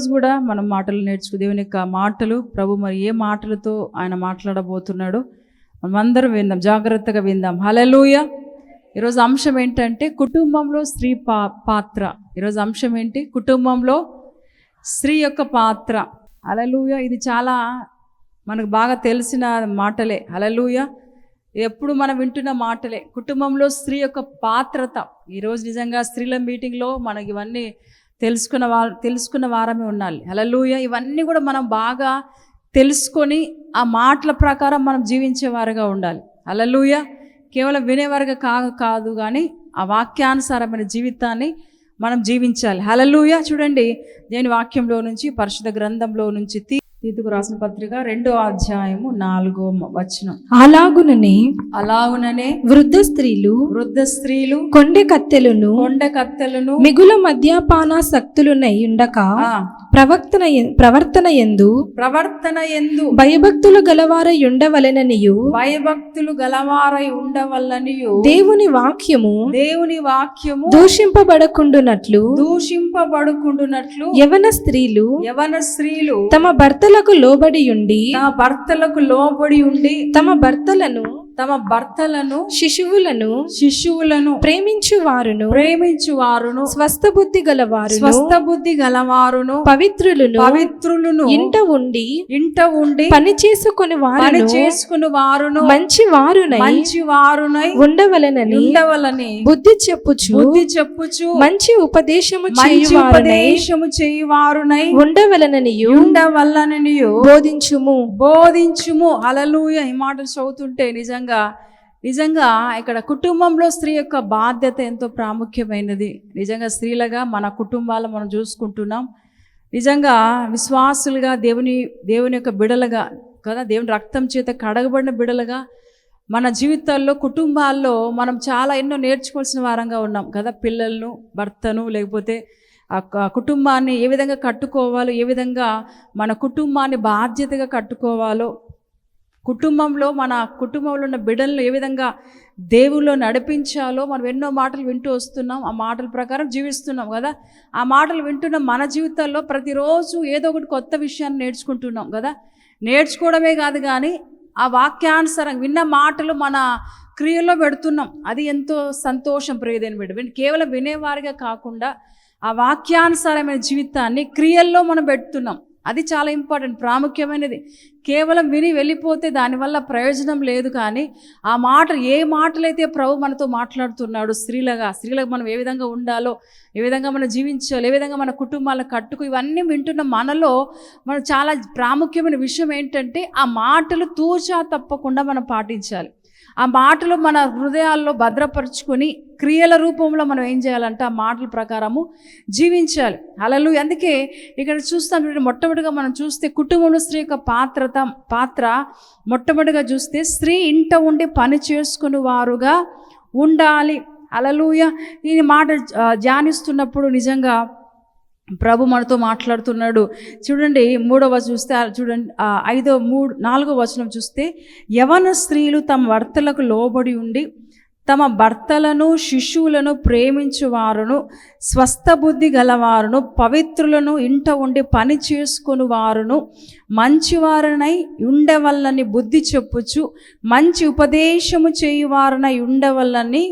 ఈరోజు కూడా మనం మాటలు నేర్చుకు దేవుని యొక్క మాటలు ప్రభు మరి ఏ మాటలతో ఆయన మాట్లాడబోతున్నాడో మనమందరం విందాం జాగ్రత్తగా విందాం. హలలుయ ఈరోజు అంశం ఏంటంటే కుటుంబంలో స్త్రీ పా పాత్ర. ఈరోజు అంశం ఏంటి? కుటుంబంలో స్త్రీ యొక్క పాత్ర. హలలుయ ఇది చాలా మనకు బాగా తెలిసిన మాటలే. హలలుయ ఎప్పుడు మనం వింటున్న మాటలే. కుటుంబంలో స్త్రీ యొక్క పాత్రత. ఈరోజు నిజంగా స్త్రీల మీటింగ్లో మనకి ఇవన్నీ తెలుసుకున్న వా తెలుసుకున్న వారమే ఉండాలి. హలలుయ ఇవన్నీ కూడా మనం బాగా తెలుసుకొని ఆ మాటల ప్రకారం మనం జీవించేవారుగా ఉండాలి. హలలుయ కేవలం వినేవారుగా కా కాదు కానీ ఆ వాక్యానుసారమైన జీవితాన్ని మనం జీవించాలి. హలలుయ చూడండి. దేని వాక్యంలో నుంచి పరిశుద్ధ గ్రంథంలో నుంచి తీ తీతుకు రాసిన పత్రిక రెండో అధ్యాయము నాలుగో వచనం. అలాగుననే అలాగుననే వృద్ధ స్త్రీలు వృద్ధ స్త్రీలు కొండె కత్తెలను కొండ కత్తెలను మిగుల మద్యపానాసక్తులునై ఉండక ఆ, ప్రవక్తన ప్రవర్తన ఎందు ప్రవర్తన ఎందు భయభక్తులు గలవారై ఉండవలెననియు. భయభక్తులు గలవారై ఉండవల్లనియు దేవుని వాక్యము దేవుని వాక్యము దూషింపబడకుండునట్లు దూషింపబడుకుంటున్నట్లు యవన స్త్రీలు యవన స్త్రీలు తమ భర్తలకు లోబడి ఉండి తమ భర్తలకు లోబడి ఉండి తమ భర్తలను తమ భర్తలను శిశువులను శిశువులను ప్రేమించు వారును ప్రేమించు వారును స్వస్థ బుద్ధి గలవారు స్వస్థ బుద్ధి గలవారును పవిత్రులను పవిత్రులను ఇంట ఉండి ఇంట ఉండి పని చేసుకుని పని వారును చేసుకుని వారును మంచి వారునై మంచి వారునై ఉండవలనని ఉండవలని బుద్ధి చెప్పుచు బుద్ధి చెప్పుచు మంచి ఉపదేశము మంచి ఉపదేశము చేయువారునై ఉండవలననియు ఉండవల్లనియు బోధించుము. బోధించుము. అలలుయ ఈ మాటలు చదువుతుంటే నిజంగా నిజంగా ఇక్కడ కుటుంబంలో స్త్రీ యొక్క బాధ్యత ఎంతో ప్రాముఖ్యమైనది. నిజంగా స్త్రీలుగా మన కుటుంబాలు మనం చూసుకుంటున్నాం. నిజంగా విశ్వాసులుగా దేవుని దేవుని యొక్క బిడలుగా కదా దేవుని రక్తం చేత కడగబడిన బిడలుగా మన జీవితాల్లో కుటుంబాల్లో మనం చాలా ఎన్నో నేర్చుకోవాల్సిన వారంగా ఉన్నాం కదా. పిల్లలను భర్తను లేకపోతే ఆ కుటుంబాన్ని ఏ విధంగా కట్టుకోవాలో ఏ విధంగా మన కుటుంబాన్ని బాధ్యతగా కట్టుకోవాలో కుటుంబంలో మన కుటుంబంలో ఉన్న బిడ్డలను ఏ విధంగా దేవుల్లో నడిపించాలో మనం ఎన్నో మాటలు వింటూ వస్తున్నాం. ఆ మాటల ప్రకారం జీవిస్తున్నాం కదా. ఆ మాటలు వింటున్న మన జీవితాల్లో ప్రతిరోజు ఏదో ఒకటి కొత్త విషయాన్ని నేర్చుకుంటున్నాం కదా. నేర్చుకోవడమే కాదు కానీ ఆ వాక్యానుసారం విన్న మాటలు మన క్రియలో పెడుతున్నాం. అది ఎంతో సంతోషం ప్రియదేని బిడ్డ. కేవలం వినేవారిగా కాకుండా ఆ వాక్యానుసారమైన జీవితాన్ని క్రియల్లో మనం పెడుతున్నాం. అది చాలా ఇంపార్టెంట్ ప్రాముఖ్యమైనది. కేవలం విని వెళ్ళిపోతే దానివల్ల ప్రయోజనం లేదు కానీ ఆ మాట ఏ మాటలైతే ప్రభు మనతో మాట్లాడుతున్నాడు స్త్రీలుగా స్త్రీలకు మనం ఏ విధంగా ఉండాలో ఏ విధంగా మనం జీవించాలో ఏ విధంగా మన కుటుంబాలను కట్టుకు ఇవన్నీ వింటున్న మనలో మన చాలా ప్రాముఖ్యమైన విషయం ఏంటంటే ఆ మాటలు తూచా తప్పకుండా మనం పాటించాలి. ఆ మాటలు మన హృదయాల్లో భద్రపరుచుకొని క్రియల రూపంలో మనం ఏం చేయాలంటే ఆ మాటల ప్రకారము జీవించాలి. అలలు అందుకే ఇక్కడ చూస్తాం మొట్టమొదటిగా మనం చూస్తే కుటుంబంలో స్త్రీ యొక్క పాత్రత పాత్ర మొట్టమొదటిగా చూస్తే స్త్రీ ఇంట ఉండి పని చేసుకుని వారుగా ఉండాలి. అలలుయ ఈ మాట ధ్యానిస్తున్నప్పుడు నిజంగా ప్రభు మనతో మాట్లాడుతున్నాడు. చూడండి మూడవ చూస్తే చూడండి ఐదో మూడు నాలుగో వచనం చూస్తే యవన స్త్రీలు తమ భర్తలకు లోబడి ఉండి తమ భర్తలను శిశువులను ప్రేమించువారును స్వస్థ బుద్ధి గలవారును పవిత్రులను ఇంట ఉండి పని చేసుకుని వారును మంచివారనై ఉండవల్లని బుద్ధి చెప్పుచు మంచి ఉపదేశము చేయువారనై ఉండవల్లని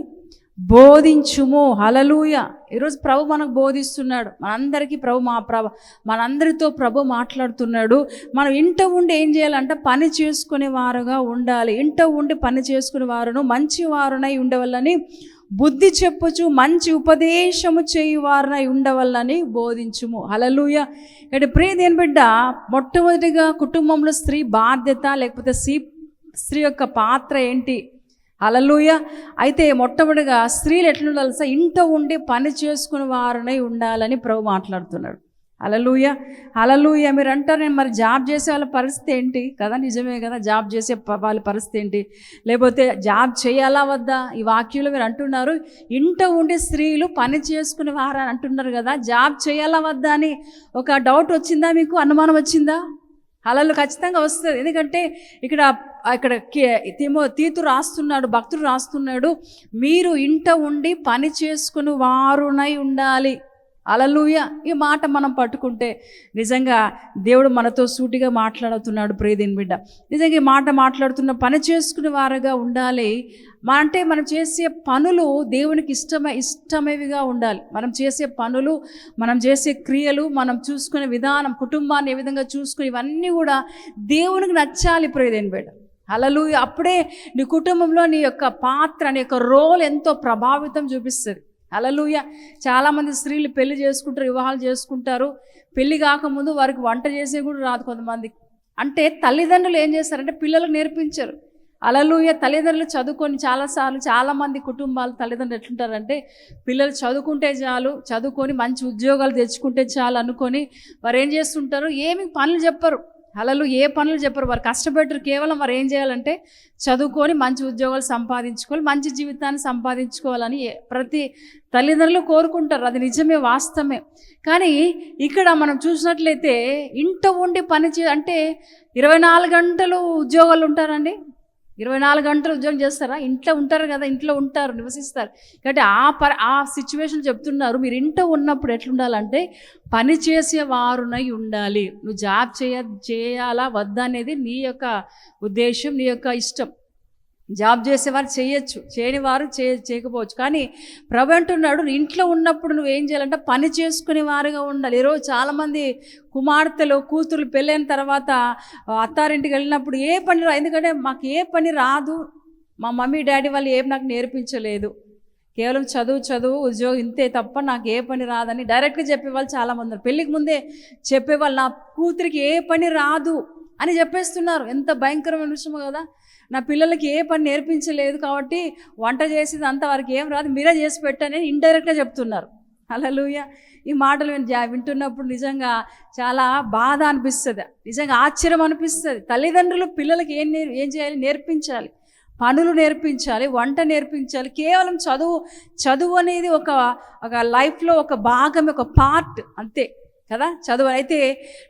బోధించుము. హలలుయ ఈరోజు ప్రభు మనకు బోధిస్తున్నాడు. మనందరికీ ప్రభు మా ప్రభ మనందరితో ప్రభు మాట్లాడుతున్నాడు. మనం ఇంట ఉండి ఏం చేయాలంటే పని చేసుకునే వారుగా ఉండాలి. ఇంట ఉండి పని చేసుకునే వారును మంచి వారునై ఉండవల్లని బుద్ధి చెప్పుచు మంచి ఉపదేశము చేయువారనై ఉండవల్లని బోధించుము. హలలుయ ఇక్కడ ప్రియ దేని బిడ్డ మొట్టమొదటిగా కుటుంబంలో స్త్రీ బాధ్యత లేకపోతే స్త్రీ స్త్రీ యొక్క పాత్ర ఏంటి? అలలుయ అయితే మొట్టమొదటిగా స్త్రీలు ఎట్లుండాలి సార్? ఇంట్లో ఉండి పని చేసుకుని వారనే ఉండాలని ప్రభు మాట్లాడుతున్నాడు. అలలుయ అలలుయ మీరు అంటారు నేను మరి జాబ్ చేసే వాళ్ళ పరిస్థితి ఏంటి? కదా నిజమే కదా జాబ్ చేసే వాళ్ళ పరిస్థితి ఏంటి? లేకపోతే జాబ్ చేయాలా వద్దా? ఈ వాక్యంలో మీరు అంటున్నారు ఇంట ఉండి స్త్రీలు పని చేసుకునే వారని అంటున్నారు కదా జాబ్ చేయాలా వద్దా అని ఒక డౌట్ వచ్చిందా మీకు? అనుమానం వచ్చిందా? అలలు ఖచ్చితంగా వస్తుంది. ఎందుకంటే ఇక్కడ ఇక్కడ కే- తిమో తీతు రాస్తున్నాడు భక్తుడు రాస్తున్నాడు. మీరు ఇంట ఉండి పని చేసుకుని వారునై ఉండాలి. అలలుయ ఈ మాట మనం పట్టుకుంటే నిజంగా దేవుడు మనతో సూటిగా మాట్లాడుతున్నాడు ప్రియదేని బిడ్డ. నిజంగా ఈ మాట మాట్లాడుతున్న పని చేసుకునే వారుగా ఉండాలి. మా అంటే మనం చేసే పనులు దేవునికి ఇష్టమ ఇష్టమైనవిగా ఉండాలి. మనం చేసే పనులు మనం చేసే క్రియలు మనం చూసుకునే విధానం కుటుంబాన్ని ఏ విధంగా చూసుకుని ఇవన్నీ కూడా దేవునికి నచ్చాలి ప్రియదేని బిడ్డ. అలలు అప్పుడే నీ కుటుంబంలో నీ యొక్క పాత్ర నీ యొక్క రోల్ ఎంతో ప్రభావితం చూపిస్తుంది. అలలుయ చాలామంది స్త్రీలు పెళ్ళి చేసుకుంటారు వివాహాలు చేసుకుంటారు. పెళ్ళి కాకముందు వారికి వంట చేసే కూడా రాదు కొంతమంది. అంటే తల్లిదండ్రులు ఏం చేస్తారంటే పిల్లలకు నేర్పించరు. అలలుయ తల్లిదండ్రులు చదువుకొని చాలాసార్లు చాలామంది కుటుంబాలు తల్లిదండ్రులు ఎట్లుంటారంటే పిల్లలు చదువుకుంటే చాలు చదువుకొని మంచి ఉద్యోగాలు తెచ్చుకుంటే చాలు అనుకొని వారు ఏం చేస్తుంటారు? ఏమి పనులు చెప్పరు. అలలు ఏ పనులు చెప్పరు. వారు కష్టపెట్టరు కేవలం వారు ఏం చేయాలంటే చదువుకొని మంచి ఉద్యోగాలు సంపాదించుకోవాలి మంచి జీవితాన్ని సంపాదించుకోవాలని ప్రతి తల్లిదండ్రులు కోరుకుంటారు. అది నిజమే వాస్తవమే. కానీ ఇక్కడ మనం చూసినట్లయితే ఇంట ఉండి పని చే అంటే ఇరవై నాలుగు గంటలు ఉద్యోగాలు ఉంటారండి. ఇరవై నాలుగు గంటలు ఉద్యోగం చేస్తారా? ఇంట్లో ఉంటారు కదా ఇంట్లో ఉంటారు నివసిస్తారు. కాబట్టి ఆ ప ఆ సిచ్యువేషన్ చెప్తున్నారు. మీరు ఇంట్లో ఉన్నప్పుడు ఎట్లుండాలంటే పని చేసే వారునై ఉండాలి. నువ్వు జాబ్ చేయ చేయాలా వద్దా అనేది నీ యొక్క ఉద్దేశం నీ యొక్క ఇష్టం. జాబ్ చేసేవారు చేయొచ్చు చేయని వారు చేయ చేయకపోవచ్చు. కానీ ప్రభు అంటున్నాడు ఇంట్లో ఉన్నప్పుడు నువ్వు ఏం చేయాలంటే పని చేసుకునే వారుగా ఉండాలి. ఈరోజు చాలామంది కుమార్తెలు కూతురు పెళ్ళైన తర్వాత అత్తారింటికి వెళ్ళినప్పుడు ఏ పని రా ఎందుకంటే మాకు ఏ పని రాదు. మా మమ్మీ డాడీ వాళ్ళు ఏం నాకు నేర్పించలేదు. కేవలం చదువు చదువు ఉద్యోగం ఇంతే తప్ప నాకు ఏ పని రాదని డైరెక్ట్గా చెప్పేవాళ్ళు చాలామంది ఉన్నారు. పెళ్ళికి ముందే చెప్పేవాళ్ళు నా కూతురికి ఏ పని రాదు అని చెప్పేస్తున్నారు. ఎంత భయంకరమైన విషయమో కదా. నా పిల్లలకి ఏ పని నేర్పించలేదు కాబట్టి వంట చేసేది అంత వారికి ఏం రాదు మీరే చేసి పెట్టని ఇండైరెక్ట్గా చెప్తున్నారు. హల్లెలూయా. ఈ మాటలు వింటున్నప్పుడు నిజంగా చాలా బాధ అనిపిస్తుంది. నిజంగా ఆశ్చర్యం అనిపిస్తుంది. తల్లిదండ్రులు పిల్లలకి ఏం నేర్ ఏం చేయాలి? నేర్పించాలి. పనులు నేర్పించాలి వంట నేర్పించాలి. కేవలం చదువు చదువు అనేది ఒక ఒక లైఫ్లో ఒక భాగం ఒక పార్ట్ అంతే. కదా? చదువు అయితే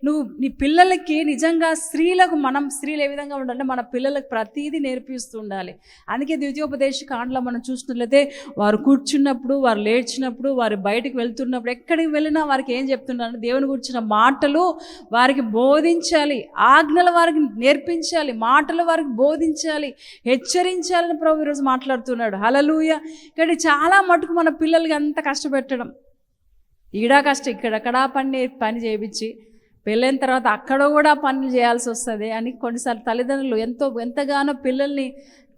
నువ్వు నీ పిల్లలకి నిజంగా స్త్రీలకు మనం స్త్రీలు ఏ విధంగా ఉండాలంటే మన పిల్లలకు ప్రతీది నేర్పిస్తూ ఉండాలి. అందుకే ద్వితీయోపదేశ కాండలో మనం చూసినట్లయితే వారు కూర్చున్నప్పుడు వారు లేచినప్పుడు వారు బయటకు వెళ్తున్నప్పుడు ఎక్కడికి వెళ్ళినా వారికి ఏం చెప్తున్నారు దేవుని గురించిన మాటలు వారికి బోధించాలి. ఆజ్ఞలు వారికి నేర్పించాలి. మాటలు వారికి బోధించాలి. హెచ్చరించాలని ప్రభు ఈరోజు మాట్లాడుతున్నాడు. హలలుయ ఇక్కడ చాలా మటుకు మన పిల్లలకి అంత కష్టపెట్టడం. ఈడా కష్టం ఇక్కడక్కడా పని పని చేయించి పెళ్ళైన తర్వాత అక్కడ కూడా పనులు చేయాల్సి వస్తుంది అని కొన్నిసార్లు తల్లిదండ్రులు ఎంతో ఎంతగానో పిల్లల్ని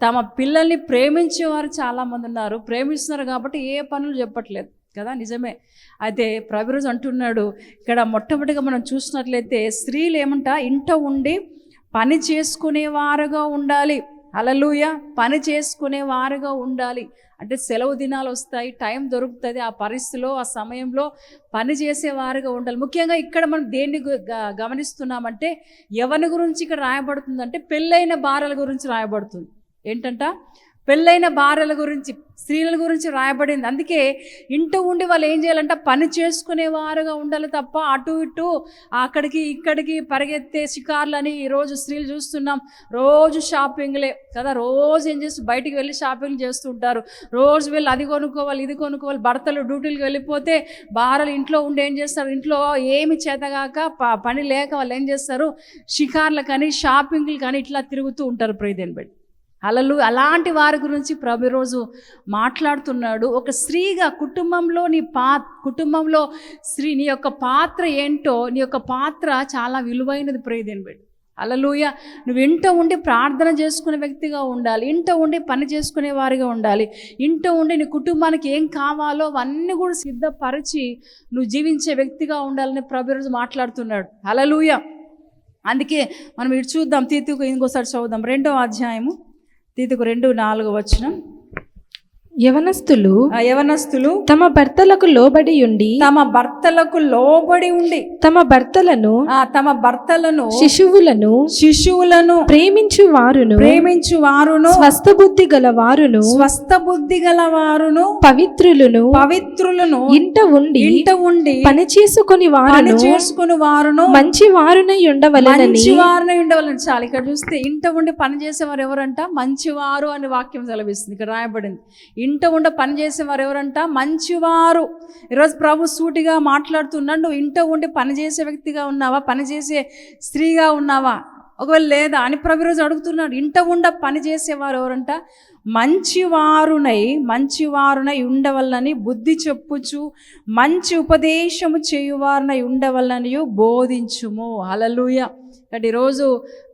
తమ పిల్లల్ని ప్రేమించేవారు చాలామంది ఉన్నారు. ప్రేమిస్తున్నారు కాబట్టి ఏ పనులు చెప్పట్లేదు కదా నిజమే. అయితే ప్రభురోజు అంటున్నాడు ఇక్కడ మొట్టమొదటిగా మనం చూసినట్లయితే స్త్రీలు ఏమంట ఇంట ఉండి పని చేసుకునేవారుగా ఉండాలి. అలలుయ పని చేసుకునేవారుగా ఉండాలి. అంటే సెలవు దినాలు వస్తాయి టైం దొరుకుతుంది. ఆ పరిస్థితిలో ఆ సమయంలో పని చేసేవారుగా ఉండాలి. ముఖ్యంగా ఇక్కడ మనం దేన్ని గమనిస్తున్నామంటే ఎవరి గురించి ఇక్కడ రాయబడుతుందంటే పెళ్ళైన భార్యల గురించి రాయబడుతుంది. ఏంటంట? పెళ్ళైన భార్యల గురించి స్త్రీల గురించి రాయబడింది. అందుకే ఇంటూ ఉండి వాళ్ళు ఏం చేయాలంటే పని చేసుకునేవారుగా ఉండాలి తప్ప అటు ఇటు అక్కడికి ఇక్కడికి పరిగెత్తే షికార్లని ఈరోజు స్త్రీలు చూస్తున్నాం. రోజు షాపింగ్లే కదా రోజు ఏం చేస్తూ బయటికి వెళ్ళి షాపింగ్ చేస్తూ ఉంటారు. రోజు వెళ్ళి అది కొనుక్కోవాలి ఇది కొనుక్కోవాలి భర్తలు డ్యూటీలకు వెళ్ళిపోతే భార్యలు ఇంట్లో ఉండి ఏం చేస్తారు? ఇంట్లో ఏమి చేతగాక ప- పని లేక వాళ్ళు ఏం చేస్తారు? షికార్లు కానీ షాపింగ్లు కానీ ఇట్లా తిరుగుతూ ఉంటారు ప్రియదేని బట్టి అలలు అలాంటి వారి గురించి ప్రభు రోజు మాట్లాడుతున్నాడు. ఒక స్త్రీగా కుటుంబంలో నీ పా కుటుంబంలో స్త్రీ నీ యొక్క పాత్ర ఏంటో నీ యొక్క పాత్ర చాలా విలువైనది ప్రేదేని బిడ్డ అలలుయ నువ్వు ఇంట ఉండి ప్రార్థన చేసుకునే వ్యక్తిగా ఉండాలి. ఇంట ఉండి పని చేసుకునే వారిగా ఉండాలి. ఇంట ఉండి నీ కుటుంబానికి ఏం కావాలో అవన్నీ కూడా సిద్ధపరిచి నువ్వు జీవించే వ్యక్తిగా ఉండాలని ప్రభు రోజు మాట్లాడుతున్నాడు. అలలుయ అందుకే మనం ఇటు చూద్దాం. తీతుకు ఇంకోసారి చదువుదాం. రెండో అధ్యాయము. తీతుకు రెండు నాలుగు వచనం. యవనస్తులు యవనస్తులు తమ భర్తలకు లోబడి ఉండి తమ భర్తలకు లోబడి ఉండి తమ భర్తలను ఆ తమ భర్తలను శిశువులను శిశువులను ప్రేమించు వారును ప్రేమించు వారును స్వస్థ బుద్ధి గల వారును స్వస్థ బుద్ధి గల వారును పవిత్రులను పవిత్రులను ఇంట ఉండి ఇంట ఉండి పని చేసుకుని వారును చేసుకుని వారును మంచి వారునై ఉండవలెనని మంచి వారిని ఉండవాలని. చాలు ఇక్కడ చూస్తే ఇంట ఉండి పని చేసేవారు ఎవరంట? మంచివారు అని వాక్యం సెలవిస్తుంది. ఇక్కడ రాయబడింది. ఇంట ఉండ పని చేసేవారు ఎవరంట? మంచివారు. ఈరోజు ప్రభు సూటిగా మాట్లాడుతున్నాడు. నువ్వు ఇంట ఉండి పని చేసే వ్యక్తిగా ఉన్నావా? పని చేసే స్త్రీగా ఉన్నావా? ఒకవేళ లేదా అని ప్రభు ఈరోజు అడుగుతున్నాడు. ఇంట ఉండ పని చేసేవారు ఎవరంట? మంచివారునై మంచివారునై ఉండవల్లని బుద్ధి చెప్పుచు మంచి ఉపదేశము చేయువారునై ఉండవల్లని బోధించుము. అలలుయ కాబట్టి ఈరోజు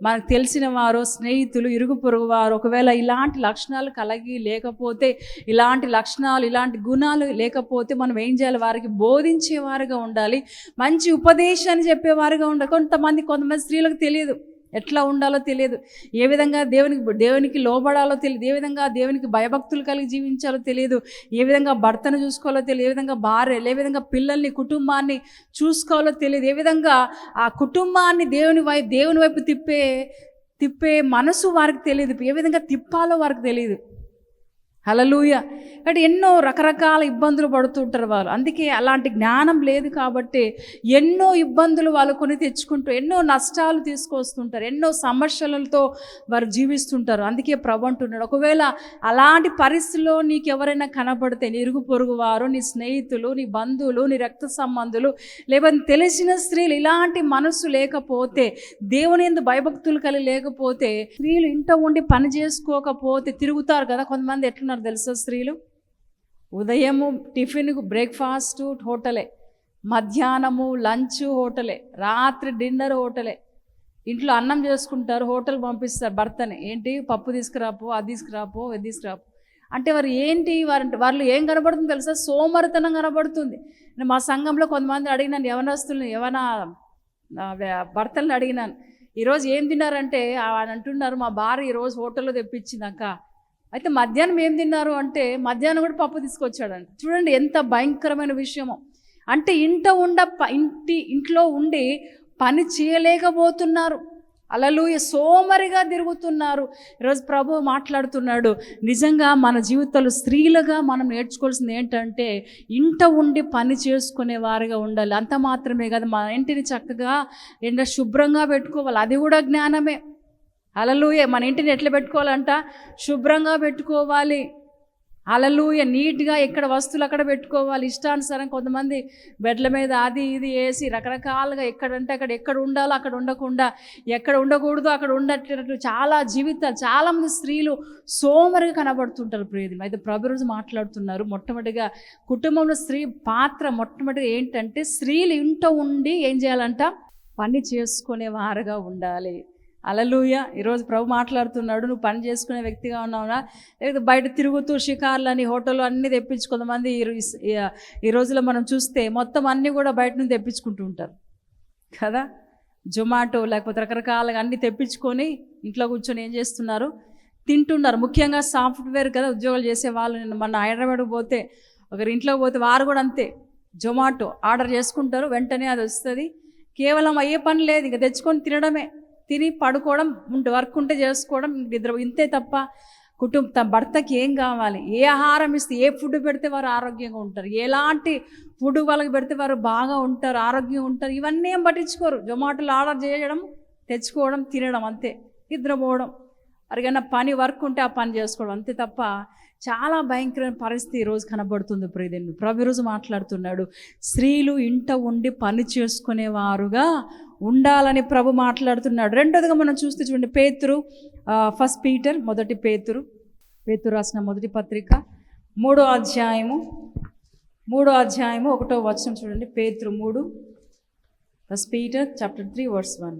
మనకు తెలిసిన వారు స్నేహితులు ఇరుగు పొరుగు వారు ఒకవేళ ఇలాంటి లక్షణాలు కలిగి లేకపోతే ఇలాంటి లక్షణాలు ఇలాంటి గుణాలు లేకపోతే మనం ఏం చేయాలి? వారికి బోధించేవారుగా ఉండాలి. మంచి ఉపదేశాన్ని చెప్పేవారుగా ఉండాలి కొంతమంది కొంతమంది స్త్రీలకు తెలియదు. ఎట్లా ఉండాలో తెలియదు. ఏ విధంగా దేవునికి దేవునికి లోబడాలో తెలియదు. ఏ విధంగా దేవునికి భయభక్తులు కలిగి జీవించాలో తెలియదు. ఏ విధంగా భర్తను చూసుకోవాలో తెలియదు. ఏ విధంగా భార్య ఏ విధంగా పిల్లల్ని కుటుంబాన్ని చూసుకోవాలో తెలియదు. ఏ విధంగా ఆ కుటుంబాన్ని దేవుని వైపు దేవుని వైపు తిప్పే తిప్పే మనసు వారికి తెలియదు. ఏ విధంగా తిప్పాలో వారికి తెలియదు. హలలుయ కాబట్టి ఎన్నో రకరకాల ఇబ్బందులు పడుతుంటారు వాళ్ళు. అందుకే అలాంటి జ్ఞానం లేదు కాబట్టి ఎన్నో ఇబ్బందులు వాళ్ళు కొని తెచ్చుకుంటూ ఎన్నో నష్టాలు తీసుకొస్తుంటారు ఎన్నో సమస్యలతో వారు జీవిస్తుంటారు. అందుకే ప్రభు అంటున్నాడు ఒకవేళ అలాంటి పరిస్థితిలో నీకు ఎవరైనా కనబడితే నీ ఇరుగు పొరుగు వారు నీ స్నేహితులు నీ బంధువులు నీ రక్త సంబంధులు లేకపోతే తెలిసిన స్త్రీలు ఇలాంటి మనసు లేకపోతే దేవుని ఎందు భయభక్తులు కలిగి లేకపోతే స్త్రీలు ఇంట ఉండి పని చేసుకోకపోతే తిరుగుతారు కదా కొంతమంది. ఎట్లున్నారు తెలుసా స్త్రీలు? ఉదయము టిఫిన్కు బ్రేక్ఫాస్ట్ హోటలే మధ్యాహ్నము లంచ్ హోటలే రాత్రి డిన్నర్ హోటలే. ఇంట్లో అన్నం చేసుకుంటారు హోటల్ పంపిస్తారు భర్తని. ఏంటి? పప్పు తీసుకురాపో అది తీసుకురాపో ఇది తీసుకురాపో. అంటే వారు ఏంటి? వారు వాళ్ళు ఏం కనబడుతుంది తెలుసా? సోమరితనం కనబడుతుంది. నేను మా సంఘంలో కొంతమంది అడిగినాను యవనస్తులను యవన భర్తలను అడిగినాను. ఈరోజు ఏం తిన్నారంటే అని అంటున్నారు మా భార్య ఈరోజు హోటల్లో తెప్పించింది అక్క. అయితే మధ్యాహ్నం ఏం తిన్నారు అంటే మధ్యాహ్నం కూడా పప్పు తీసుకొచ్చాడంట. చూడండి ఎంత భయంకరమైన విషయమో. అంటే ఇంట ఉండ ప- ఇంటి ఇంట్లో ఉండి పని చేయలేకపోతున్నారు. అలలుయ సోమరిగా తిరుగుతున్నారు. ఈరోజు ప్రభు మాట్లాడుతున్నాడు. నిజంగా మన జీవితాలు స్త్రీలుగా మనం నేర్చుకోవాల్సింది ఏంటంటే ఇంట ఉండి పని చేసుకునే వారిగా ఉండాలి. అంత మాత్రమే కదా మన ఇంటిని చక్కగా ఎండ శుభ్రంగా పెట్టుకోవాలి. అది కూడా జ్ఞానమే. అలలుయ మన ఇంటిని ఎట్లా పెట్టుకోవాలంట? శుభ్రంగా పెట్టుకోవాలి. అలలుయ నీట్గా ఎక్కడ వస్తువులు అక్కడ పెట్టుకోవాలి. ఇష్టానుసారం కొంతమంది బెడ్ల మీద అది ఇది వేసి రకరకాలుగా ఎక్కడంటే అక్కడ ఎక్కడ ఉండాలో అక్కడ ఉండకుండా ఎక్కడ ఉండకూడదు అక్కడ ఉండట్టు చాలా జీవితాలు చాలామంది స్త్రీలు సోమరిగా కనబడుతుంటారు ప్రియది. అయితే ప్రభు రోజు మాట్లాడుతున్నారు. మొట్టమొదటిగా కుటుంబంలో స్త్రీ పాత్ర మొట్టమొదటిగా ఏంటంటే స్త్రీలు ఇంట ఉండి ఏం చేయాలంట? పని చేసుకునే వారుగా ఉండాలి. అలలుయ ఈరోజు ప్రభు మాట్లాడుతున్నాడు నువ్వు పని చేసుకునే వ్యక్తిగా ఉన్నావునా లేకపోతే బయట తిరుగుతూ షికార్లని హోటల్ అన్నీ తెప్పించు కొంతమంది ఈ రోజులో మనం చూస్తే మొత్తం అన్నీ కూడా బయట నుంచి తెప్పించుకుంటూ ఉంటారు. కదా? జొమాటో లేకపోతే రకరకాలుగా అన్నీ తెప్పించుకొని ఇంట్లో కూర్చొని ఏం చేస్తున్నారు? తింటున్నారు. ముఖ్యంగా సాఫ్ట్వేర్ కదా ఉద్యోగాలు చేసే వాళ్ళు. నేను మన హైదరాబాద్కి పోతే ఒకరి ఇంట్లో పోతే వారు కూడా అంతే. జొమాటో ఆర్డర్ చేసుకుంటారు వెంటనే అది వస్తుంది. కేవలం అయ్యే పని లేదు. ఇంకా తెచ్చుకొని తినడమే. తిని పడుకోవడం ఉంటే వర్క్ ఉంటే చేసుకోవడం నిద్ర ఇంతే తప్ప కుటుంబ తన భర్తకి ఏం కావాలి? ఏ ఆహారం ఇస్తే ఏ ఫుడ్ పెడితే వారు ఆరోగ్యంగా ఉంటారు? ఎలాంటి ఫుడ్ వాళ్ళకి పెడితే వారు బాగా ఉంటారు ఆరోగ్యంగా ఉంటారు? ఇవన్నీ ఏం పట్టించుకోరు. జొమాటోలో ఆర్డర్ చేయడం తెచ్చుకోవడం తినడం అంతే. నిద్రపోవడం. అరిగైనా పని వర్క్ ఉంటే ఆ పని చేసుకోవడం అంతే తప్ప చాలా భయంకరమైన పరిస్థితి ఈరోజు కనబడుతుంది ప్రియదేని ప్రభు ఈరోజు మాట్లాడుతున్నాడు. స్త్రీలు ఇంట ఉండి పని చేసుకునేవారుగా ఉండాలని ప్రభు మాట్లాడుతున్నాడు. రెండోదిగా మనం చూస్తే చూడండి పేతురు ఫస్ట్ పీటర్ మొదటి పేతురు. పేతురు రాసిన మొదటి పత్రిక. మూడో అధ్యాయము. మూడో అధ్యాయము ఒకటో వచనం చూడండి. పేతురు మూడు first Peter chapter three verse one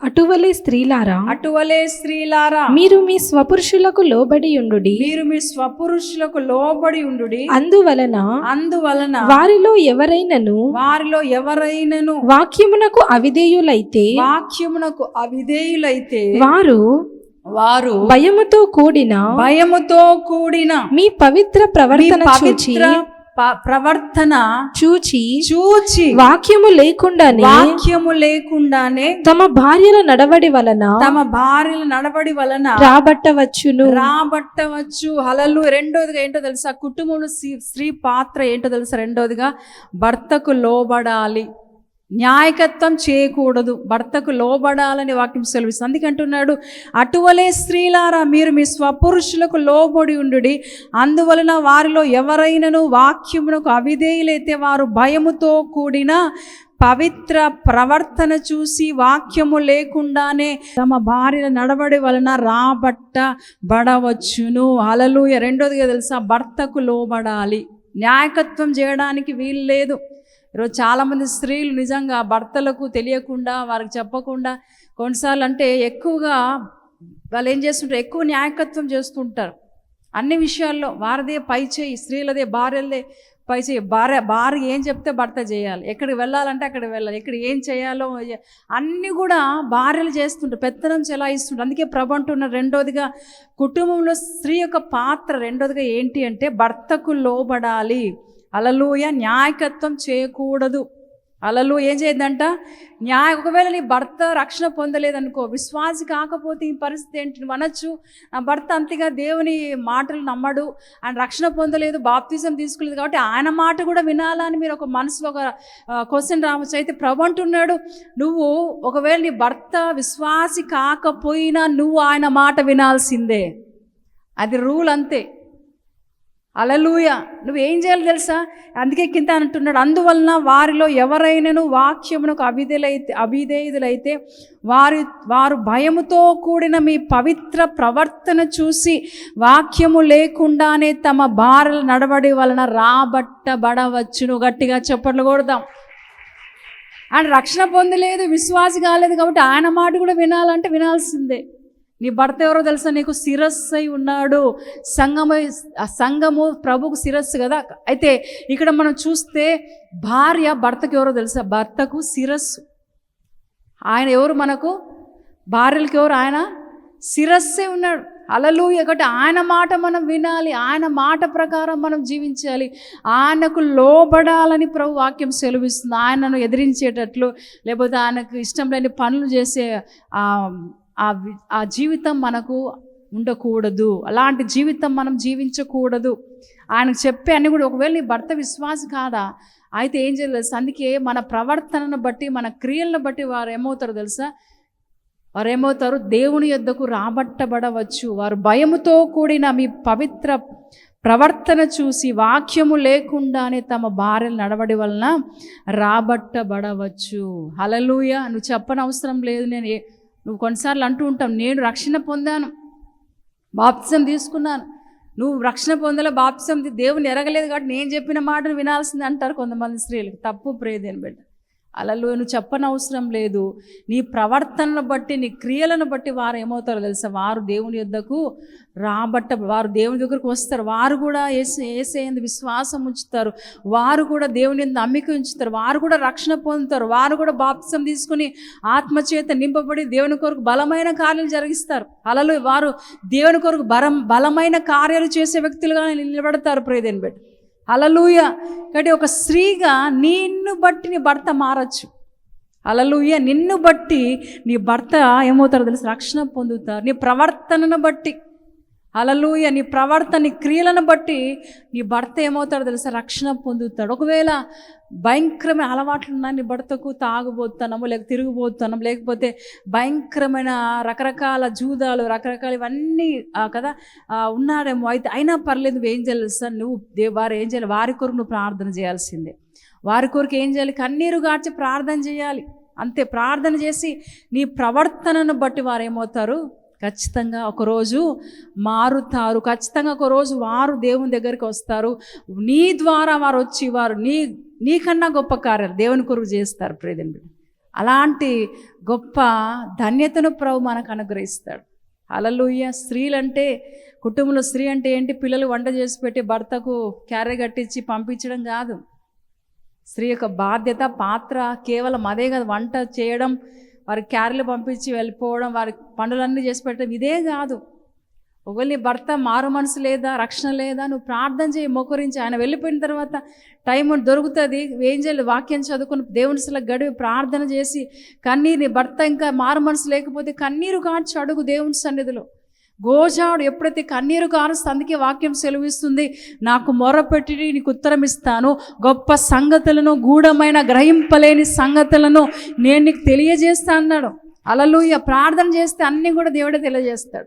అటువలే స్త్రీలారా? అటువలే స్త్రీలారా? మీరు మీ స్వపురుషులకు లోబడి ఉండుడి. మీరు మీ స్వపురుషులకు లోబడి ఉండుడి. అందువలన అందువలన వారిలో ఎవరైనను వారిలో ఎవరైనను వాక్యమునకు అవిధేయులైతే వాక్యమునకు అవిధేయులైతే వారు వారు భయముతో కూడిన భయముతో కూడిన మీ పవిత్ర ప్రవర్తన పవిత్ర ప్రవర్తన చూచి చూచి వాక్యము లేకుండానే వాక్యము లేకుండానే తమ భార్యల నడవడి వలన తమ భార్యల నడవడి వలన రాబట్టవచ్చును. రాబట్టవచ్చు. హలలు రెండోదిగా ఏంటో తెలుసా? కుటుంబంలో స్త్రీ- స్త్రీ పాత్ర ఏంటో తెలుసా? రెండోదిగా భర్తకు లోబడాలి. న్యాయకత్వం చేయకూడదు. భర్తకు లోబడాలని వాక్యం సెలవిస్తుంది. అందుకంటున్నాడు అటువలే స్త్రీలారా మీరు మీ స్వపురుషులకు లోబడి ఉండుడి. అందువలన వారిలో ఎవరైనను వాక్యమునకు అవిధేయులైతే వారు భయముతో కూడిన పవిత్ర ప్రవర్తన చూసి వాక్యము లేకుండానే తమ భార్య నడవడి వలన రాబట్ట బడవచ్చును అలలుయ రెండోదిగా తెలుసా భర్తకు లోబడాలి. న్యాయకత్వం చేయడానికి వీలు లేదు. ఈరోజు చాలామంది స్త్రీలు నిజంగా భర్తలకు తెలియకుండా వారికి చెప్పకుండా కొన్నిసార్లు అంటే ఎక్కువగా వాళ్ళు ఏం చేస్తుంటారు? ఎక్కువ న్యాయకత్వం చేస్తుంటారు. అన్ని విషయాల్లో వారిదే పై చేయి స్త్రీలదే భార్యలదే పై చేయి. భార్య భార్య ఏం చెప్తే భర్త చేయాలి. ఎక్కడికి వెళ్ళాలంటే అక్కడికి వెళ్ళాలి. ఇక్కడ ఏం చేయాలో అన్నీ కూడా భార్యలు చేస్తుంటారు. పెత్తనం చెలాయిస్తుంటారు. అందుకే ప్రభు అంటున్న రెండోదిగా కుటుంబంలో స్త్రీ యొక్క పాత్ర రెండోదిగా ఏంటి అంటే భర్తకు లోబడాలి. అలలుయ న్యాయకత్వం చేయకూడదు. అలలు ఏం చేయొద్దంట? న్యాయ ఒకవేళ నీ భర్త రక్షణ పొందలేదనుకో విశ్వాసి కాకపోతే ఈ పరిస్థితి ఏంటి? అనొచ్చు నా భర్త అంతగా దేవుని మాటలు నమ్మడు ఆయన రక్షణ పొందలేదు బాప్తిజం తీసుకోలేదు కాబట్టి ఆయన మాట కూడా వినాలని మీరు ఒక మనసులో ఒక క్వశ్చన్ రావచ్చు. అయితే ప్రభు అంటున్నాడు నువ్వు ఒకవేళ నీ భర్త విశ్వాసి కాకపోయినా నువ్వు ఆయన మాట వినాల్సిందే. అది రూల్ అంతే. అలలుయ. నువ్వు ఏం చేయాలి తెలుసా? అందుకే కింద అంటున్నాడు అందువలన వారిలో ఎవరైనాను వాక్యమునకు అభిధేయులైతే అభిధేయులైతే వారి వారు భయముతో కూడిన మీ పవిత్ర ప్రవర్తన చూసి వాక్యము లేకుండానే తమ బారల నడవడి వలన రాబట్టబడవచ్చును. గట్టిగా చెప్పట్లు కొడదాం. ఆయన రక్షణ పొందలేదు విశ్వాసి కాలేదు కాబట్టి ఆయన మాట కూడా వినాలంటే వినాల్సిందే. నీ భర్త ఎవరో తెలుసా? నీకు శిరస్సు అయి ఉన్నాడు. సంగము ఆ సంఘము ప్రభుకు శిరస్సు కదా? అయితే ఇక్కడ మనం చూస్తే భార్య భర్తకు ఎవరో తెలుసా? భర్తకు శిరస్సు. ఆయన ఎవరు మనకు? భార్యలకు ఎవరు? ఆయన శిరస్సే ఉన్నాడు. అలలు ఒకటి ఆయన మాట మనం వినాలి. ఆయన మాట ప్రకారం మనం జీవించాలి. ఆయనకు లోబడాలని ప్రభు వాక్యం సెలవిస్తుంది. ఆయనను ఎదిరించేటట్లు లేకపోతే ఆయనకు ఇష్టం లేని పనులు చేసే ఆ ఆ జీవితం మనకు ఉండకూడదు. అలాంటి జీవితం మనం జీవించకూడదు. ఆయనకు చెప్పే అన్ని కూడా ఒకవేళ నీ భర్త విశ్వాస కాదా? అయితే ఏం చేయలేదు అందుకే మన ప్రవర్తనను బట్టి మన క్రియలను బట్టి వారు ఏమవుతారు తెలుసా? వారు ఏమవుతారు? దేవుని యొద్దకు రాబట్టబడవచ్చు. వారు భయముతో కూడిన మీ పవిత్ర ప్రవర్తన చూసి వాక్యము లేకుండానే తమ భార్యలు నడవడి వలన రాబట్టబడవచ్చు. హలలుయ నువ్వు చెప్పనవసరం లేదు. నేను నువ్వు కొన్నిసార్లు అంటూ ఉంటాం నేను రక్షణ పొందాను బాప్సం తీసుకున్నాను. నువ్వు రక్షణ పొందలే బాప్సం దేవుని ఎరగలేదు కాబట్టి నేను చెప్పిన మాటను వినాల్సింది అంటారు కొంతమంది స్త్రీలు. తప్పు ప్రేదేని బిడ్డ. అలలు నువ్వు చెప్పనవసరం లేదు. నీ ప్రవర్తనను బట్టి నీ క్రియలను బట్టి వారు ఏమవుతారో తెలుసా? వారు దేవుని యొద్దకు రాబట్ట వారు దేవుని దగ్గరకు వస్తారు. వారు కూడా ఏసే ఏసేందు విశ్వాసం ఉంచుతారు. వారు కూడా దేవుని ఎందు నమ్మిక ఉంచుతారు. వారు కూడా రక్షణ పొందుతారు. వారు కూడా బాప్తిసం తీసుకుని ఆత్మచేత నింపబడి దేవుని కొరకు బలమైన కార్యాలు జరిగిస్తారు. అలలు వారు దేవుని కొరకు బలం బలమైన కార్యాలు చేసే వ్యక్తులుగా నిలబడతారు. ప్రేదేని బట్టి అలలుయ కాబట్టి ఒక స్త్రీగా నిన్ను బట్టి నీ భర్త మారచ్చు. అలలుయ నిన్ను బట్టి నీ భర్త ఏమవుతారో తెలుసు? రక్షణ పొందుతారు. నీ ప్రవర్తనను బట్టి. అలలుయ నీ ప్రవర్తన నీ క్రియలను బట్టి నీ భర్త ఏమవుతాడో తెలుసా? రక్షణ పొందుతాడు. ఒకవేళ భయంకరమైన అలవాట్లు ఉన్నాయని నీ భర్తకు తాగుబోతున్నాము లేక తిరిగిపోతున్నాము లేకపోతే భయంకరమైన రకరకాల జూదాలు రకరకాల ఇవన్నీ కదా ఉన్నాడేమో అయితే అయినా పర్లేదు నువ్వు ఏం చేయాలి సార్? నువ్వు దేవు వారు ఏం చేయాలి? వారి కొరకు నువ్వు ప్రార్థన చేయాల్సిందే. వారి కొరకు ఏం చేయాలి? కన్నీరు గార్చి ప్రార్థన చేయాలి. అంతే ప్రార్థన చేసి నీ ప్రవర్తనను బట్టి వారు ఏమవుతారు ఖచ్చితంగా ఒకరోజు మారుతారు. ఖచ్చితంగా ఒకరోజు వారు దేవుని దగ్గరికి వస్తారు. నీ ద్వారా వారు వచ్చి వారు నీ నీకన్నా గొప్ప కార్యాలు దేవుని కొరకు చేస్తారు ప్రేదండి అలాంటి గొప్ప ధన్యతను ప్రభు మనకు అనుగ్రహిస్తాడు. అలలుయ్య స్త్రీలంటే కుటుంబంలో స్త్రీ అంటే ఏంటి? పిల్లలు వంట చేసి పెట్టి భర్తకు క్యారె కట్టించి పంపించడం కాదు. స్త్రీ యొక్క బాధ్యత పాత్ర కేవలం అదే కాదు. వంట చేయడం వారి క్యారీలు పంపించి వెళ్ళిపోవడం వారి పనులన్నీ చేసి పెట్టడం ఇదే కాదు. ఒకవేళ నీ భర్త మారు మనసు లేదా రక్షణ లేదా నువ్వు ప్రార్థన చేయి మొకరించి ఆయన వెళ్ళిపోయిన తర్వాత టైం దొరుకుతుంది. ఏం చేయాలి వాక్యం చదువుకుని దేవుని అసలు గడివి ప్రార్థన చేసి కన్నీరు నీ భర్త ఇంకా మారు మనసు లేకపోతే కన్నీరు కాచి అడుగు దేవుని సన్నిధిలో. గోజాడు ఎప్పుడైతే కన్నీరు కారుస్తే అందుకే వాక్యం సెలవిస్తుంది నాకు మొరపెట్టి నీకు ఉత్తరం ఇస్తాను. గొప్ప సంగతులను గూఢమైన గ్రహింపలేని సంగతులను నేను నీకు తెలియజేస్తా అన్నాడు. అలలుయ ప్రార్థన చేస్తే అన్నీ కూడా దేవుడే తెలియజేస్తాడు.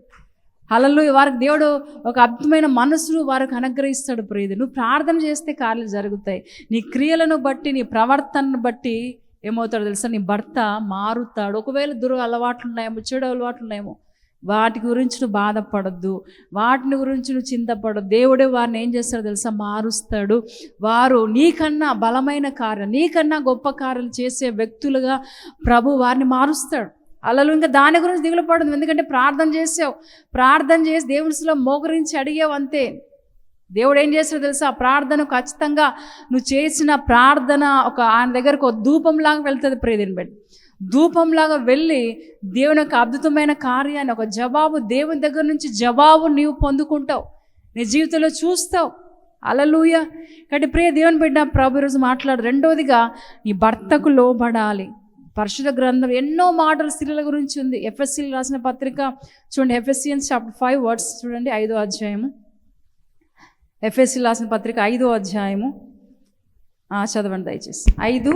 అలలు వారికి దేవుడు ఒక అద్భుతమైన మనసును వారికి అనుగ్రహిస్తాడు ప్రియది నువ్వు ప్రార్థన చేస్తే కార్యలు జరుగుతాయి. నీ క్రియలను బట్టి నీ ప్రవర్తనను బట్టి ఏమవుతాడో తెలుసా? నీ భర్త మారుతాడు. ఒకవేళ దురు అలవాట్లు ఉన్నాయేమో చెడు అలవాట్లు ఉన్నాయేమో వాటి గురించి నువ్వు బాధపడద్దు. వాటిని గురించి నువ్వు చింతపడద్దు. దేవుడే వారిని ఏం చేస్తాడో తెలుసా? మారుస్తాడు. వారు నీకన్నా బలమైన కార్యం నీకన్నా గొప్ప కార్యాలు చేసే వ్యక్తులుగా ప్రభు వారిని మారుస్తాడు. అలలు ఇంకా దాని గురించి దిగులు పడదు ఎందుకంటే ప్రార్థన చేసావు. ప్రార్థన చేసి దేవునిలో మోకరించి అడిగావు అంతే. దేవుడు ఏం చేస్తాడో తెలుసా? ప్రార్థన ఖచ్చితంగా నువ్వు చేసిన ప్రార్థన ఒక ఆయన దగ్గరకు ఒక ధూపంలాగా వెళ్తుంది ప్రేదిని బట్టి ధూపంలాగా వెళ్ళి దేవుని యొక్క అద్భుతమైన కార్యాన్ని ఒక జవాబు దేవుని దగ్గర నుంచి జవాబు నీవు పొందుకుంటావు. నీ జీవితంలో చూస్తావు. అలలుయ కాబట్టి ప్రియ దేవుని బిడ్డ ప్రభు ఈరోజు మాట్లాడు. రెండవదిగా నీ భర్తకు లోబడాలి. పరిశుద్ధ గ్రంథం ఎన్నో మాటలు స్త్రీల గురించి ఉంది. ఎఫ్ఎస్సీలు రాసిన పత్రిక చూడండి ఎఫ్ఎస్సియన్స్ చాప్టర్ ఫైవ్ వర్డ్స్ చూడండి ఐదో అధ్యాయము. ఎఫ్ఎస్సీ రాసిన పత్రిక ఐదో అధ్యాయము. చదవండి దయచేసి. ఐదు.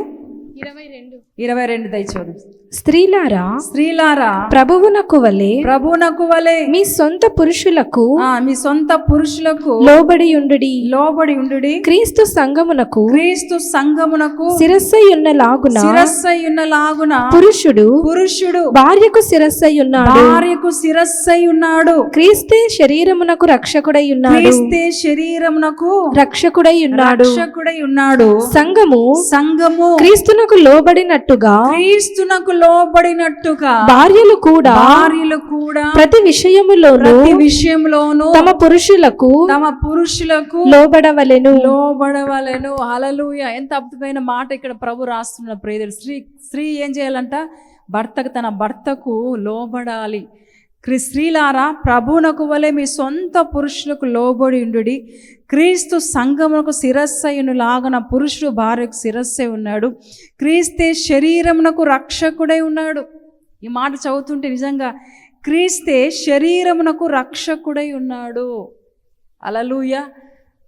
ఇరవై రెండు. ఇరవై రెండు దయచోదు స్త్రీలారా స్త్రీలారా ప్రభువునకు వలె ప్రభునకు వలె మీ సొంత పురుషులకు మీ సొంత పురుషులకు లోబడి ఉండుడి. లోబడి ఉండుడి. క్రీస్తు సంఘమునకు క్రీస్తు సంఘమునకు శిరస్సై ఉన్న లాగున శిరస్సై ఉన్న లాగున పురుషుడు పురుషుడు భార్యకు శిరస్సై ఉన్నాడు భార్యకు శిరస్సై ఉన్నాడు క్రీస్తే శరీరమునకు రక్షకుడై ఉన్నాడు క్రీస్తే శరీరమునకు రక్షకుడై ఉన్నాడు రక్షకుడై ఉన్నాడు సంఘము సంఘము క్రీస్తునకు లోబడినట్టుగా క్రీస్తునకు లోబడినట్టుగా భార్యలు కూడా భార్యలు కూడా ప్రతి విషయములోను ప్రతి విషయంలోనూ తమ పురుషులకు తమ పురుషులకు లోబడవలెను. లోబడవలెను. హలలుయ ఎంత అద్భుతమైన మాట ఇక్కడ ప్రభు రాస్తున్న ప్రేదరు స్త్రీ స్త్రీ ఏం చేయాలంట? భర్తకు తన భర్తకు లోబడాలి. స్త్రీలారా ప్రభువునకు వలె మీ సొంత పురుషులకు లోబడి ఉండుడి. క్రీస్తు సంఘమునకు శిరస్సయును లాగన పురుషుడు భార్యకు శిరస్సై ఉన్నాడు. క్రీస్తే శరీరమునకు రక్షకుడై ఉన్నాడు. ఈ మాట చదువుతుంటే నిజంగా క్రీస్తే శరీరమునకు రక్షకుడై ఉన్నాడు. అలలుయ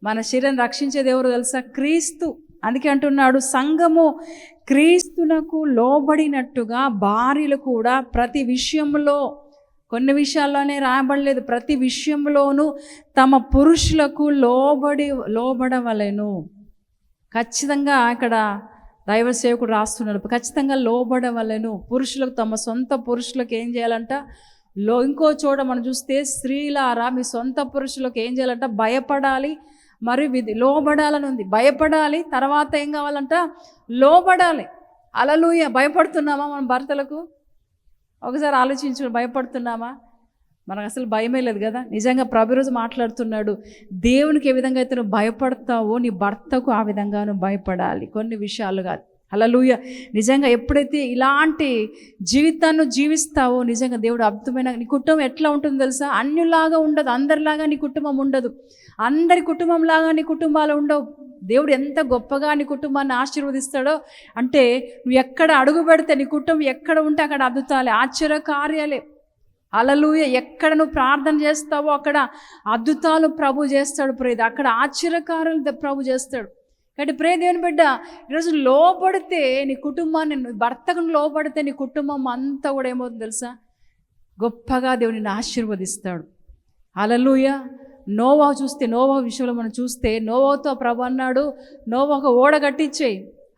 మన శరీరం రక్షించేది ఎవరు తెలుసా? క్రీస్తు. అందుకే అంటున్నాడు సంఘము క్రీస్తునకు లోబడినట్టుగా భార్యలు కూడా ప్రతి విషయంలో కొన్ని విషయాల్లోనే రాయబడలేదు. ప్రతి విషయంలోనూ తమ పురుషులకు లోబడి లోబడవలెను. ఖచ్చితంగా ఇక్కడ దైవ సేవకుడు రాస్తున్నాడు. ఖచ్చితంగా లోబడవలెను. పురుషులకు తమ సొంత పురుషులకు ఏం చేయాలంట? లో ఇంకో చోట మనం చూస్తే స్త్రీలారా మీ సొంత పురుషులకు ఏం చేయాలంట? భయపడాలి. మరి విధి లోబడాలని ఉంది. భయపడాలి. తర్వాత ఏం కావాలంట? లోబడాలి. అలలుయ భయపడుతున్నామా మన భర్తలకు? ఒకసారి ఆలోచించు భయపడుతున్నామా? మనకు అసలు భయమే లేదు కదా? నిజంగా ప్రభు రోజు మాట్లాడుతున్నాడు దేవునికి ఏ విధంగా అయితే నువ్వు భయపడతావో నీ భర్తకు ఆ విధంగా నువ్వు భయపడాలి. కొన్ని విషయాలుగా అలలుయ నిజంగా ఎప్పుడైతే ఇలాంటి జీవితాన్ని జీవిస్తావో నిజంగా దేవుడు అద్భుతమైన నీ కుటుంబం ఎట్లా ఉంటుందో తెలుసా? అన్యులాగా ఉండదు అందరిలాగా నీ కుటుంబం ఉండదు. అందరి కుటుంబంలాగా నీ కుటుంబాలు ఉండవు. దేవుడు ఎంత గొప్పగా నీ కుటుంబాన్ని ఆశీర్వదిస్తాడో అంటే నువ్వు ఎక్కడ అడుగు పెడితే నీ కుటుంబం ఎక్కడ ఉంటే అక్కడ అద్భుతాలే ఆశ్చర్య కార్యాలే అలలుయ ఎక్కడ నువ్వు ప్రార్థన చేస్తావో అక్కడ అద్భుతాలు ప్రభు చేస్తాడు ప్రేద అక్కడ ఆశ్చర్యకారులు ప్రభు చేస్తాడు. కాబట్టి ప్రే దేవుని బిడ్డ ఈరోజు లోపడితే నీ కుటుంబాన్ని భర్తకు లోపడితే నీ కుటుంబం అంతా కూడా ఏమవుతుంది తెలుసా? గొప్పగా దేవుడిని ఆశీర్వదిస్తాడు. అలలుయ నోవా చూస్తే నోవా విషయంలో మనం చూస్తే నోవాతో ప్రభు అన్నాడు నోవా ఒక ఓడ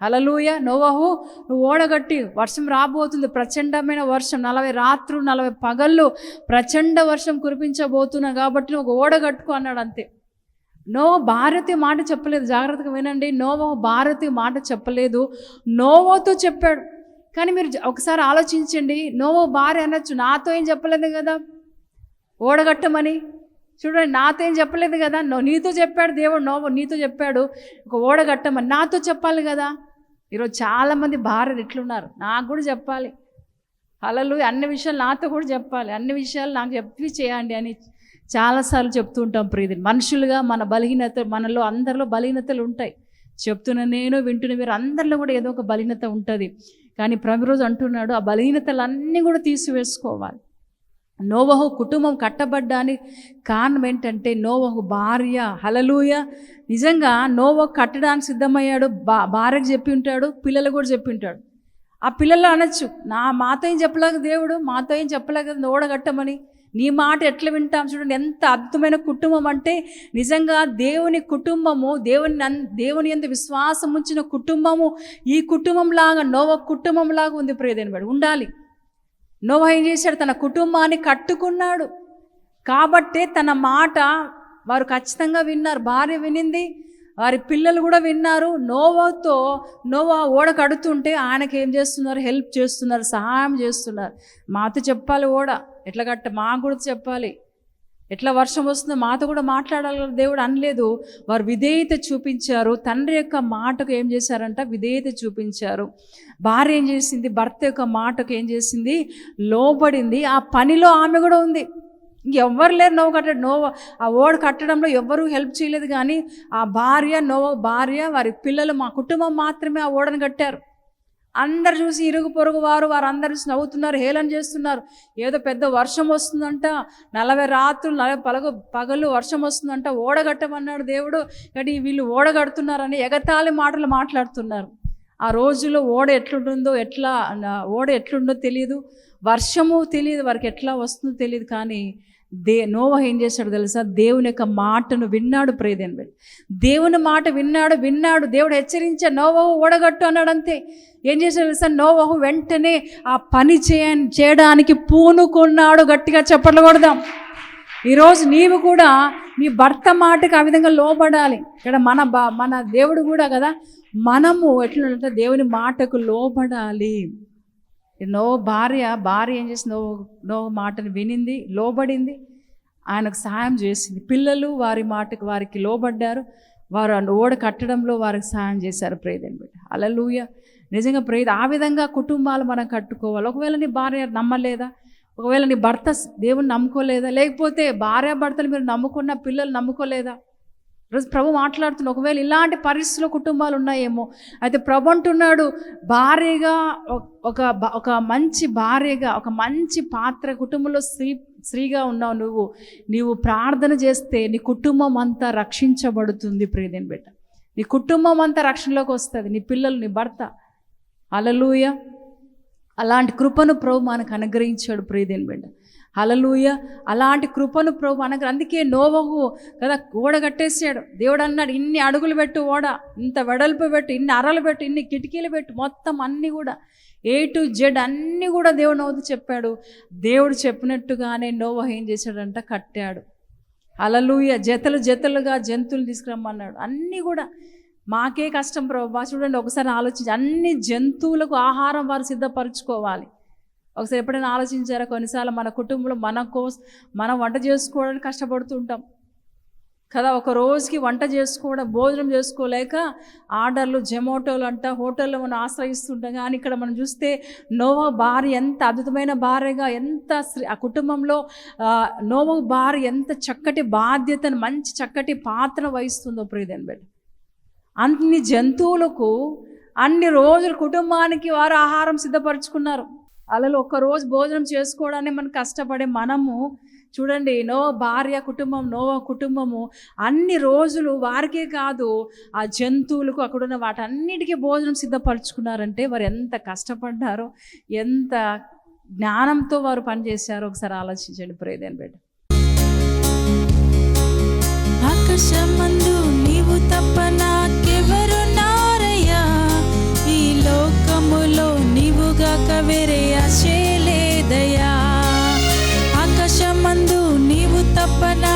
అలలుయ నోవాహు నువ్వు ఓడగట్టి వర్షం రాబోతుంది ప్రచండమైన వర్షం నలభై రాత్రులు నలభై పగళ్ళు ప్రచండ వర్షం కురిపించబోతున్నా కాబట్టి నువ్వు ఒక అన్నాడు అంతే. నో భారతి మాట చెప్పలేదు జాగ్రత్తగా వినండి నోవా భారతి మాట చెప్పలేదు నోవోతో చెప్పాడు. కానీ మీరు ఒకసారి ఆలోచించండి నోవో భార్య అనొచ్చు నాతో ఏం చెప్పలేదు కదా? ఓడగట్టమని చూడండి నాతో ఏం చెప్పలేదు కదా? నో నీతో చెప్పాడు దేవుడు నో నీతో చెప్పాడు. ఒక ఓడగట్టమని నాతో చెప్పాలి కదా? ఈరోజు చాలామంది భార్యలు ఇట్లున్నారు. నాకు కూడా చెప్పాలి. అలలు అన్ని విషయాలు నాతో కూడా చెప్పాలి. అన్ని విషయాలు నాకు చెప్పి చేయండి అని చాలాసార్లు చెప్తూ ఉంటాం ప్రీతి మనుషులుగా మన బలహీనత మనలో అందరిలో బలహీనతలు ఉంటాయి. చెప్తున్న నేను వింటున్న మీరు అందరిలో కూడా ఏదో ఒక బలహీనత ఉంటుంది. కానీ ప్రతిరోజు అంటున్నాడు ఆ బలహీనతలన్నీ కూడా తీసివేసుకోవాలి. నోవహు కుటుంబం కట్టబడ్డానికి కారణం ఏంటంటే నోవహు భార్య. హలలుయ నిజంగా నోవహు కట్టడానికి సిద్ధమయ్యాడు. బా భార్యకు చెప్పి ఉంటాడు. పిల్లలు కూడా చెప్పి ఉంటాడు. ఆ పిల్లలు అనొచ్చు. నా మాతో ఏం చెప్పలేక దేవుడు మాతో ఏం చెప్పలేక కట్టమని. నీ మాట ఎట్లా వింటాం చూడండి. ఎంత అద్భుతమైన కుటుంబం అంటే నిజంగా దేవుని కుటుంబము దేవుని దేవుని ఎంత విశ్వాసం ఉంచిన కుటుంబము ఈ కుటుంబంలాగా నోవ కుటుంబం లాగా ఉంది ప్రియదేని బడి ఉండాలి. నోవా ఏం చేశాడు? తన కుటుంబాన్ని కట్టుకున్నాడు. కాబట్టే తన మాట వారు ఖచ్చితంగా విన్నారు. భార్య వినింది. వారి పిల్లలు కూడా విన్నారు. నోవాతో నోవా ఓడ కడుతుంటే ఆయనకి ఏం చేస్తున్నారు? హెల్ప్ చేస్తున్నారు సహాయం చేస్తున్నారు. మాతో చెప్పాలి ఓడ. ఎట్లా కట్ట మాకు కూడా చెప్పాలి. ఎట్లా వర్షం వస్తుందో మాతో కూడా మాట్లాడాలి దేవుడు అనలేదు. వారు విధేయత చూపించారు. తండ్రి యొక్క మాటకు ఏం చేశారంట? విధేయత చూపించారు. భార్య ఏం చేసింది? భర్త యొక్క మాటకు ఏం చేసింది? లోబడింది. ఆ పనిలో ఆమె కూడా ఉంది. ఇంకెవ్వరు లేరు నోవు కట్టడం నోవ ఆ ఓడ కట్టడంలో ఎవ్వరూ హెల్ప్ చేయలేదు కానీ ఆ భార్య నోవ భార్య వారి పిల్లలు మా కుటుంబం మాత్రమే ఆ ఓడను కట్టారు. అందరు చూసి ఇరుగు పొరుగు వారు వారందరూ నవ్వుతున్నారు హేళన చేస్తున్నారు. ఏదో పెద్ద వర్షం వస్తుందంట నలభై రాత్రులు నలభై పలగ పగలు వర్షం వస్తుందంట ఓడగట్టమన్నాడు దేవుడు. కానీ వీళ్ళు ఓడగడుతున్నారని ఎగతాళి మాటలు మాట్లాడుతున్నారు. ఆ రోజుల్లో ఓడ ఎట్లుంటుందో ఎట్లా ఓడ ఎట్లుందో తెలియదు వర్షము తెలియదు వారికి ఎట్లా వస్తుందో తెలియదు కానీ దే నోవా ఏం చేశాడు తెలుసా? దేవుని యొక్క మాటను విన్నాడు ప్రేదన్ దేవుని మాట విన్నాడు విన్నాడు. దేవుడు హెచ్చరించా నోవహు ఓడగట్టు అన్నాడు అంతే. ఏం చేశాడు తెలుసా? నోవహు వెంటనే ఆ పని చేయ చేయడానికి పూనుకున్నాడు. గట్టిగా చెప్పట్లు కొడదాం. ఈరోజు నీవు కూడా నీ భర్త మాటకి ఆ విధంగా లోబడాలి. ఇక్కడ మన బా మన దేవుడు కూడా కదా మనము ఎట్లా దేవుని మాటకు లోబడాలి. నో భార్య భార్య ఏం చేసింది? నో నో మాటను వినింది లోబడింది. ఆయనకు సహాయం చేసింది. పిల్లలు వారి మాటకు వారికి లోబడ్డారు. వారు ఆ ఓడ కట్టడంలో వారికి సహాయం చేశారు ప్రేదని బిడ్డ. అలలుయ నిజంగా ప్రేద. ఆ విధంగా కుటుంబాలు మనం కట్టుకోవాలి. ఒకవేళ నీ భార్య నమ్మలేదా? ఒకవేళ నీ భర్త దేవుని నమ్ముకోలేదా? లేకపోతే భార్య భర్తలు మీరు నమ్ముకున్న పిల్లలు నమ్ముకోలేదా? ఈరోజు ప్రభు మాట్లాడుతున్న ఒకవేళ ఇలాంటి పరిస్థితుల్లో కుటుంబాలు ఉన్నాయేమో అయితే ప్రభు అంటున్నాడు భార్యగా ఒక- ఒక మంచి భార్యగా ఒక మంచి పాత్ర కుటుంబంలో స్త్రీ స్త్రీగా ఉన్నావు నువ్వు. నీవు ప్రార్థన చేస్తే నీ కుటుంబం అంతా రక్షించబడుతుంది ప్రియదేని బిడ్డ. నీ కుటుంబం అంతా రక్షణలోకి వస్తుంది నీ పిల్లలు నీ భర్త. అలలుయ అలాంటి కృపను ప్రభు మనకు అనుగ్రహించాడు ప్రియదేని బిడ్డ. హలలుయ అలాంటి కృపను ప్రభు అనగా అందుకే నోవహు కదా ఓడ కట్టేసాడు దేవుడు అన్నాడు ఇన్ని అడుగులు పెట్టు ఓడ ఇంత వెడల్పు పెట్టు ఇన్ని అరలు పెట్టు ఇన్ని కిటికీలు పెట్టు మొత్తం అన్నీ కూడా ఏ టు జెడ్ అన్నీ కూడా దేవుడు నవ్వుతూ చెప్పాడు. దేవుడు చెప్పినట్టుగానే నోవహ ఏం చేశాడంట కట్టాడు. అలలుయ జతలు జతలుగా జంతువులు తీసుకురమ్మన్నాడు. అన్నీ కూడా మాకే కష్టం ప్రభు. చూడండి ఒకసారి ఆలోచించి అన్ని జంతువులకు ఆహారం వారు సిద్ధపరచుకోవాలి. ఒకసారి ఎప్పుడైనా ఆలోచించారా? కొన్నిసార్లు మన కుటుంబంలో మన కోసం మనం వంట చేసుకోవడానికి కష్టపడుతుంటాం. కదా ఒక రోజుకి వంట చేసుకోవడం భోజనం చేసుకోలేక ఆర్డర్లు జొమాటోలు అంట హోటల్లో మనం ఆశ్రయిస్తుంటాం. కానీ ఇక్కడ మనం చూస్తే నోవా భార్య ఎంత అద్భుతమైన భార్యగా ఎంత ఆ కుటుంబంలో నోవా భార్య ఎంత చక్కటి బాధ్యతను మంచి చక్కటి పాత్ర వహిస్తుందో ప్రియదన్ బిడ్డ. అన్ని జంతువులకు అన్ని రోజులు కుటుంబానికి వారు ఆహారం సిద్ధపరచుకున్నారు. అలలు ఒక్కరోజు భోజనం చేసుకోవడానికి మనం కష్టపడే మనము చూడండి నో భార్య కుటుంబం నో కుటుంబము అన్ని రోజులు వారికే కాదు ఆ జంతువులకు అక్కడున్న వాటన్నిటికీ భోజనం సిద్ధపరచుకున్నారంటే వారు ఎంత కష్టపడ్డారో ఎంత జ్ఞానంతో వారు పనిచేశారో ఒకసారి ఆలోచించండి ప్రేదేని బిడ్డ. ఆకాశమందు నీవు తప్ప ఈ లోకములో గాక వేరే ఆశే లేదయా ఆకాశమందు నీవు తప్పనా?